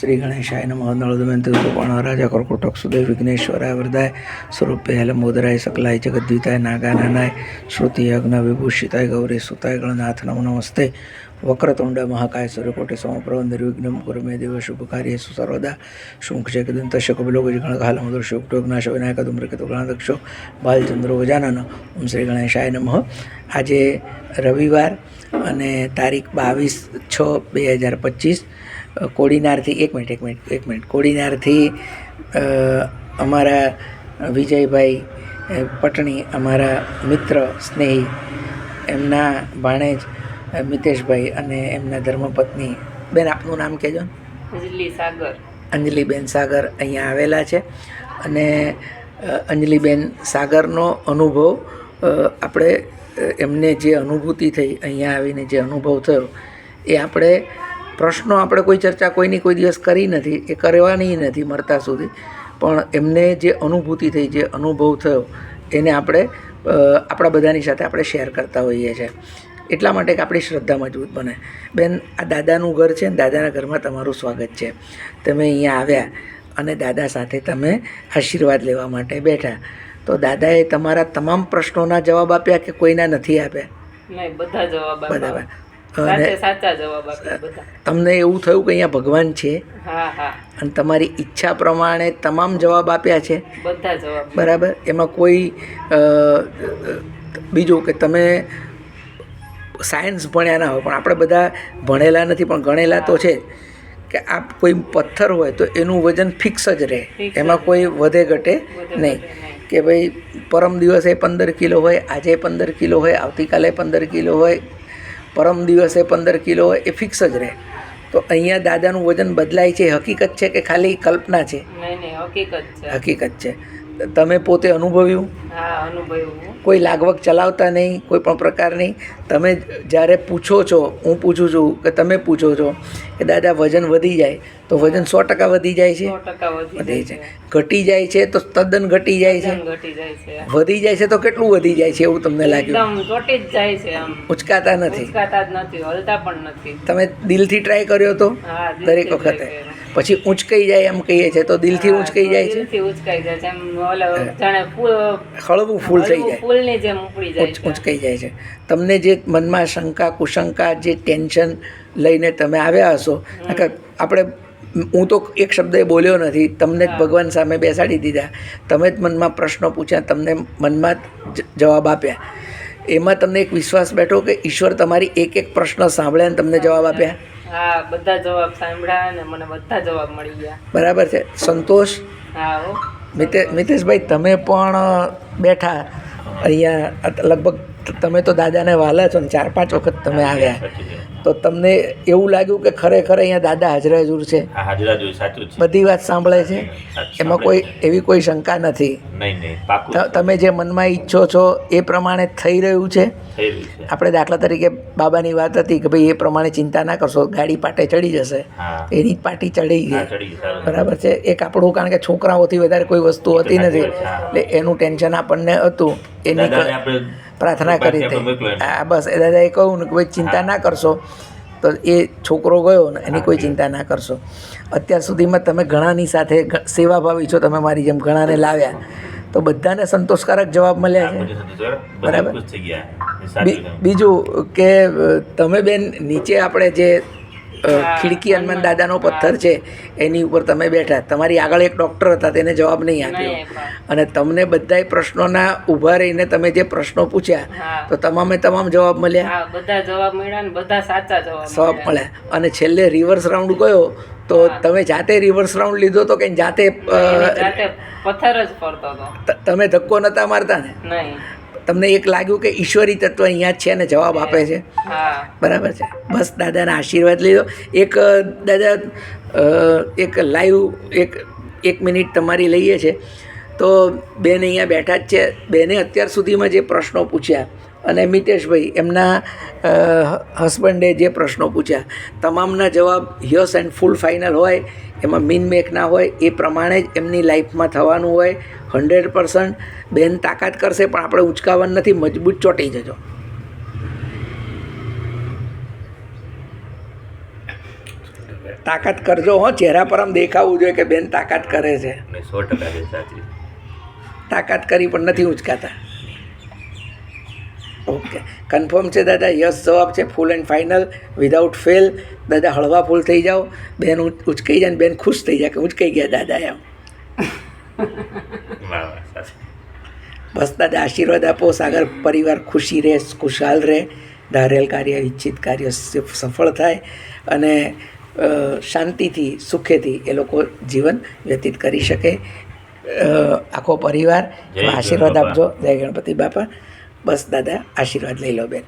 શ્રી ગણેશાય નમઃ. નળદમંત રૂપણ રાજા કર્કોટક સુદય વિઘ્નેશ્વરાય વરદાય સ્વરૂપે લંબોદરાય સકલાય, જગદ્વિતાય, નાગાનાનાય, શ્રુતિ અજ્ઞ વિભૂષિતાય, ગૌરી, સુતાય, ગણનાથ, નમો નમસ્તે. વક્રતુંડ, મહાકાય, સૂર્યકોટે સમપ્રભ નિર્વિઘ્નમ કુરુ મે દેવ શુભ કાર્યેષુ સર્વદા શુંખચેકદંત શકબલો ગજગણકાલ મધુર શુભ્ટોગ્નાશ વિનાયક, ધૂમ્રકેતુ, ગણાધક્ષો, બાલચંદ્ર ગજાનન ઓમ શ્રી ગણેશાય નમઃ. આજે રવિવાર અને તારીખ બાવીસ છ બે હજાર પચીસ. કોડીનારથી એક મિનિટ એક મિનિટ એક મિનિટ. કોડીનારથી અમારા વિજયભાઈ પટણી અમારા મિત્ર સ્નેહી એમના ભાણેજ મિતેશભાઈ અને એમના ધર્મપત્ની. બેન આપનું નામ કહેજો ને. અંજલિ સાગર. અંજલિબેન સાગર અહીંયા આવેલા છે. અને અંજલિબેન સાગરનો અનુભવ આપણે એમને જે અનુભૂતિ થઈ અહીંયા આવીને જે અનુભવ થયો એ આપણે પ્રશ્નો આપણે કોઈ ચર્ચા કોઈની કોઈ દિવસ કરી નથી એ કરવાની નથી મરતા સુધી. પણ એમને જે અનુભૂતિ થઈ જે અનુભવ થયો એને આપણે આપણા બધાની સાથે આપણે શેર કરતા હોઈએ છીએ. એટલા માટે કે આપણી શ્રદ્ધા મજબૂત બને. બેન આ દાદાનું ઘર છે ને દાદાના ઘરમાં તમારું સ્વાગત છે. તમે અહીંયા આવ્યા અને દાદા સાથે તમે આશીર્વાદ લેવા માટે બેઠા. તો દાદાએ તમારા તમામ પ્રશ્નોના જવાબ આપ્યા કે કોઈના નથી આપ્યા? બધા જવાબ બધા તમને એવું થયું કે અહીંયા ભગવાન છે? અને તમારી ઈચ્છા પ્રમાણે તમામ જવાબ આપ્યા છે? બધા જવાબ. બરાબર? એમાં કોઈ બીજું કે તમે સાયન્સ ભણ્યા ના હોય પણ આપણે બધા ભણેલા નથી પણ ગણેલા તો છે જ. કે આ કોઈ પથ્થર હોય તો એનું વજન ફિક્સ જ રહે. એમાં કોઈ વધે ઘટે નહીં. કે ભાઈ પરમ દિવસે પંદર કિલો હોય આજે પંદર કિલો હોય આવતીકાલે પંદર કિલો હોય પરમ દિવસે પંદર કિલો હોય એ ફિક્સ જ રહે. તો અહીંયા દાદાનું વજન બદલાય છે એ હકીકત છે કે ખાલી કલ્પના છે? હકીકત છે. હકીકત છે. તમે પોતે અનુભવ્યું? અનુભવ્યું કોઈ લાગવક ચલાવતા નહીં કોઈ પણ પ્રકારની તમે જ્યારે પૂછો છો હું પૂછું છું કે તમે પૂછો છો કે દાદા વજન વધી જાય તો વજન સો ટકા વધી જાય છે? વધી છે. ઘટી જાય છે તો તદ્દન ઘટી જાય છે? વધી જાય છે તો કેટલું વધી જાય છે એવું તમને લાગ્યું? ઉચકાતા નથી. નથી પણ તમે દિલથી ટ્રાય કર્યો તો? દરેક વખતે. પછી ઊંચકાઈ જાય એમ કહીએ છીએ તો દિલથી ઉંચકાઈ જાય છે. દિલથી ઉચકાઈ જાય છે. એમ જાણે હળવું ફૂલ થઈ જાય. ફૂલની જેમ ઉપડી જાય ઊંચકાઈ જાય છે. તમને જે મનમાં શંકા કુશંકા જે ટેન્શન લઈને તમે આવ્યા હશો કે આપણે હું તો એક શબ્દ બોલ્યો નથી તમને જ ભગવાન સામે બેસાડી દીધા. તમે જ મનમાં પ્રશ્નો પૂછ્યા તમને મનમાં જ જવાબ આપ્યા. એમાં તમને એક વિશ્વાસ બેઠો કે ઈશ્વર તમારી એક એક પ્રશ્ન સાંભળ્યા અને તમને જવાબ આપ્યા? હા બધા જવાબ સાંભળ્યા અને મને બધા જવાબ મળી ગયા. બરાબર છે. સંતોષ? હા હો. મિતે મિતેશભાઈ તમે પણ બેઠા અહીંયા લગભગ તમે તો દાદાને વાલા છો ને ચાર પાંચ વખત તમે આવ્યા. તો તમને એવું લાગ્યું કે ખરેખર અહીંયા દાદા હાજર હજુર છે? હાજરા જોઈ સાચું છે. બધી વાત સાંભળે છે? એમાં કોઈ એવી કોઈ શંકા નથી? નહીં તમે જે મનમાં ઈચ્છો છો એ પ્રમાણે થઈ રહ્યું છે? આપણે દાખલા તરીકે બાબાની વાત હતી કે ભાઈ એ પ્રમાણે ચિંતા ના કરશો ગાડી પાટે ચડી જશે. એની પાટી ચડી ગઈ. બરાબર છે? એક આપણું કારણ કે છોકરાઓથી વધારે કોઈ વસ્તુ હતી નથી. એટલે એનું ટેન્શન આપણને હતું. એની પ્રાર્થના કરી હતી. હા બસ એ દાદાએ કહ્યું ને કે ભાઈ ચિંતા ના કરશો તો એ છોકરો ગયો ને એની કોઈ ચિંતા ના કરશો. અત્યાર સુધીમાં તમે ઘણાની સાથે સેવાભાવી છો તમે મારી જેમ ઘણાને લાવ્યા. તો બધાને સંતોષકારક જવાબ મળ્યા છે. બરાબર? બીજું કે તમે બેન નીચે આપણે જે ખીડકી હનુમાન દાદાનો પથ્થર છે એની ઉપર તમે બેઠા. તમારી આગળ એક ડૉક્ટર હતા તેને જવાબ નહીં આપ્યો. અને તમને બધાય પ્રશ્નોના ઊભા રહીને તમે જે પ્રશ્નો પૂછ્યા તો તમામે તમામ જવાબ મળ્યા. બધા જવાબ મળ્યા ને બધા સાચા જવાબ મળ્યા. અને છેલ્લે રિવર્સ રાઉન્ડ ગયો તો તમે જાતે રિવર્સ રાઉન્ડ લીધો તો કે જાતે પથ્થર જ પડતો હતો. તમે ધક્કો નતા મારતા ને? નહીં. તમને એક લાગ્યું કે ઈશ્વરી તત્વ અહીંયા છે ને જવાબ આપે છે? બરાબર છે. બસ દાદાના આશીર્વાદ લીધો. એક દાદા એક લાઈવ એક એક મિનિટ તમારી લઈએ છે. તો બેન અહીંયા બેઠા જ છે. બેને અત્યાર સુધીમાં જે પ્રશ્નો પૂછ્યા અને મિતેશભાઈ એમના હસબન્ડે જે પ્રશ્નો પૂછ્યા તમામના જવાબ યસ એન્ડ ફૂલ ફાઇનલ હોય એમાં મીન મેક ના હોય એ પ્રમાણે જ એમની લાઈફમાં થવાનું હોય. હંડ્રેડ પર્સન્ટ બેન તાકાત કરશે પણ આપણે ઉંચકાવવાનું નથી મજબૂત ચોંટી જજો. તાકાત કરજો હો ચહેરા પર આમ દેખાવું જોઈએ કે બેન તાકાત કરે છે. સો ટકા તાકાત કરી પણ નથી ઉંચકાતા. ઓકે. કન્ફર્મ છે દાદા યસ જવાબ છે full and final without fail. દાદા હળવા ફૂલ થઈ જાઓ. બેન ઉચ- ઉચકાઈ જાય ને બેન ખુશ થઈ જાય કે ઉચકાઈ ગયા દાદા એમ. બસ દાદા આશીર્વાદ આપો સાગર પરિવાર ખુશી રહે ખુશહાલ રહે. ધારેલ કાર્ય ઈચ્છિત કાર્ય સફળ થાય અને શાંતિથી સુખેથી એ લોકો જીવન વ્યતીત કરી શકે. આખો પરિવાર આશીર્વાદ આપજો. જય ગણપતિ બાપા. બસ દાદા આશીર્વાદ લઈ લો બેન.